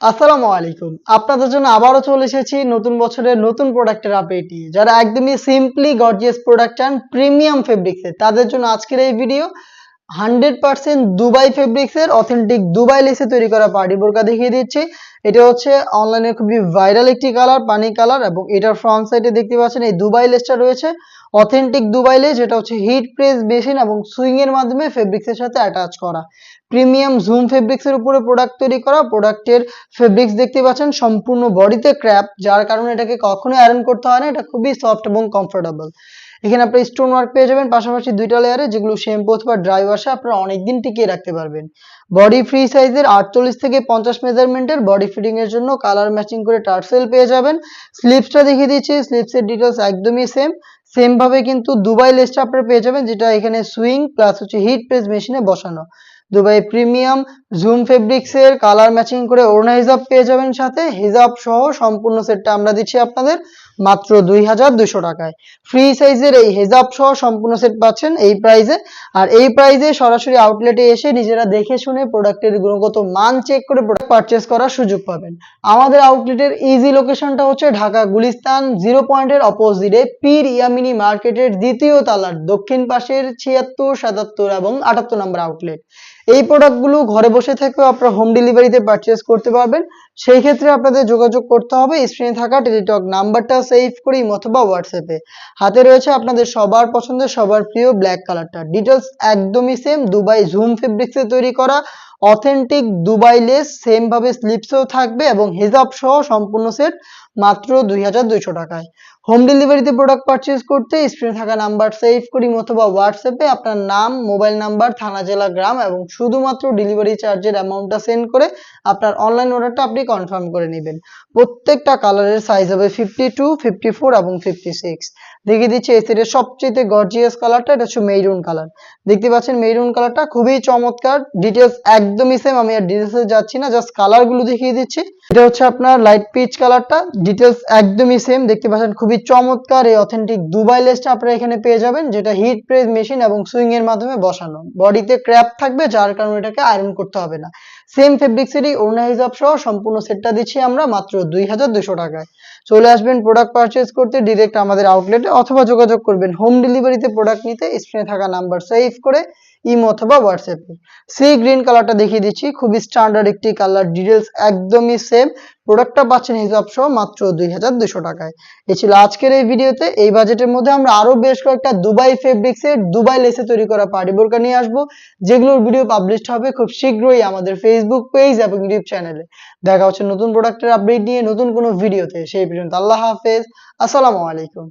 আসসালামু আলাইকুম। আপনাদের জন্য আবারও চলে এসেছি নতুন বছরের নতুন প্রোডাক্টের আপডেট নিয়ে যারা একদমই সিম্পলি গর্জিয়াস প্রোডাক্ট চান প্রিমিয়াম ফেব্রিক্সের তাদের জন্য আজকের এই ভিডিও হান্ড্রেড পার্সেন্ট দুবাই ফেব্রিক্সের অথেন্টিক দুবাই লেসে তৈরি করা পার্টি বোরকা দেখিয়ে দিচ্ছি। এটা হচ্ছে অনলাইনে খুবই ভাইরাল একটি কালার, পানি কালার, এবং এটার ফ্রন্ট সাইডে দেখতে পাচ্ছেন এই দুবাই লেসটা রয়েছে। অথেন্টিক দুবাই লেস, যেটা হচ্ছে হিট প্রেস মেশিন এবং সুইং এর মাধ্যমে ফেব্রিক্সের সাথে অ্যাটাচ করা। প্রিমিয়াম জুম ফেব্রিক্সের উপরে প্রোডাক্ট তৈরি করা। প্রোডাক্টের ফেব্রিক্স দেখতে পাচ্ছেন সম্পূর্ণ বডিতে ক্র্যাপ, যার কারণে এটাকে কখনোই আয়রন করতে হয় না। এটা খুবই সফট এবং কমফোর্টেবল। এখানে আপনি স্টোন ওয়ার্ক পেয়ে যাবেন, পাশাপাশি দুইটা লেয়ারে যেগুলো শ্যাম্পু অথবা ড্রাই ওয়াশে আপনারা অনেকদিন টিকিয়ে রাখতে পারবেন। বডি ফ্রি সাইজের আটচল্লিশ থেকে পঞ্চাশ মেজারমেন্টের বডি ফিটিং এর জন্য কালার ম্যাচিং করে টার্সেল পেয়ে যাবেন। স্লিপসটা দেখিয়ে দিচ্ছি স্লিপসের ডিটেলস একদমই সেম ভাবে কিন্তু দুবাই লেসটা আপনারা পেয়ে যাবেন, যেটা এখানে সুইং প্লাস হচ্ছে হিট প্রেস মেশিনে বসানো। দুবাই প্রিমিয়াম, জুম ফেব্রিক্সের কালার ম্যাচিং করে ওড়না হিজাব পেয়ে যাবেন সাথে। হিজাব সহ সম্পূর্ণ সেটটা আমরা দিচ্ছি আপনাদের মাত্র দুই হাজার দুশো টাকায়। ফ্রি সাইজের এই হেজাব সহ সম্পূর্ণ সেট পাচ্ছেন এই প্রাইজে আর এই প্রাইসে সরাসরি আউটলেটে এসে নিজেরা দেখে শুনে প্রোডাক্টের গুণগত মান চেক করে প্রোডাক্ট পারচেস করার সুযোগ পাবেন। আমাদের আউটলেটের ইজি লোকেশনটা হচ্ছে ঢাকা গুলিস্তান জিরো পয়েন্টের অপোজিটে পীর ইয়ামিনী মার্কেটের দ্বিতীয় তালার দক্ষিণ পাশের ছিয়াত্তর, সাতাত্তর এবং আটাত্তর নম্বর আউটলেট এই প্রোডাক্টগুলো ঘরে বসে থেকেও আপনারা হোম ডেলিভারিতে পারচেস করতে পারবেন। সেই ক্ষেত্রে আপনাদের যোগাযোগ করতে হবে স্ক্রিনে থাকা টেলিটক নাম্বারটা সেভ করি অথবা হোয়াটসঅ্যাপে হাতে রয়েছে আপনাদের সবার পছন্দের, সবার প্রিয় ব্ল্যাক কালারটা ডিটেলস একদমই সেম দুবাই জুম ফেব্রিক্সে তৈরি করা। অথেন্টিক দুবাই লেস সেম ভাবে স্লিপসেও থাকবে এবং হেজাব সহ সম্পূর্ণ সেট মাত্র দুই হাজার দুইশো টাকায়। হোম ডেলিভারিতে প্রোডাক্ট পারচেজ করতে স্ক্রিনে থাকা নাম্বার সেভ করি অথবা হোয়াটসঅ্যাপে আপনার নাম মোবাইল নাম্বার থানা, জেলা, গ্রাম এবং শুধুমাত্র ডেলিভারি চার্জের অ্যামাউন্টটা সেন্ড করে আপনার অনলাইন অর্ডারটা আপনি কনফার্ম করে নেবেন। প্রত্যেকটা কালারের সাইজ হবে ফিফটি টু ফিফটি ফোর এবং ফিফটি সিক্স দেখিয়ে দিচ্ছি এই সেটের সবচেয়ে গর্জিয়াস কালারটা এটা হচ্ছে মেরুন কালার দেখতে পাচ্ছেন মেরুন কালারটা খুবই চমৎকার ডিটেলস একদমই সেম আমি আর ডিটেলসে যাচ্ছি না জাস্ট কালারগুলো দেখিয়ে দিচ্ছি। এটা হচ্ছে আপনার লাইট পিচ কালারটা ডিটেলস একদমই সেম দেখতে পাচ্ছেন খুবই চমৎকার এই অথেন্টিক দুবাই লেসটা আপনারা এখানে পেয়ে যাবেন, যেটা হিট প্রেস মেশিন এবং সুইং এর মাধ্যমে বসানো। বডিতে ক্র্যাপ থাকবে, যার কারণে এটাকে আয়রন করতে হবে না। সেম ফেব্রিক্সেরই ওড়না হিসাব সহ সম্পূর্ণ সেটটা দিচ্ছি আমরা মাত্র দুই হাজার দুশো টাকায়। চলে আসবেন প্রোডাক্ট পারচেজ করতে ডিরেক্ট আমাদের আউটলেটে অথবা যোগাযোগ করবেন হোম ডেলিভারিতে প্রোডাক্ট নিতে স্ক্রিনে থাকা নাম্বার সেভ করে ইমো অথবা হোয়াটসঅ্যাপে সি গ্রিন কালারটা দেখিয়ে দিচ্ছি, খুবই স্ট্যান্ডার্ড একটি কালার ডিটেলস একদমই সেম প্রোডাক্টটা পাচ্ছেন হিসাব সহ মাত্র দুই হাজার দুশো টাকায়। এ ছিল আজকের এই ভিডিওতে। এই বাজেটের মধ্যে আমরা আরও বেশ কয়েকটা দুবাই ফেব্রিক্সের দুবাই লেসে তৈরি করা পার্টি বোরকা নিয়ে আসব। যেগুলোর ভিডিও পাবলিশ হবে খুব শীঘ্রই আমাদের ফেসবুক পেজ এবং ইউটিউব চ্যানেলে দেখা হচ্ছে নতুন প্রোডাক্টের আপডেট নিয়ে নতুন কোনো ভিডিওতে সেই পর্যন্ত আল্লাহ হাফেজ। আসসালামু আলাইকুম।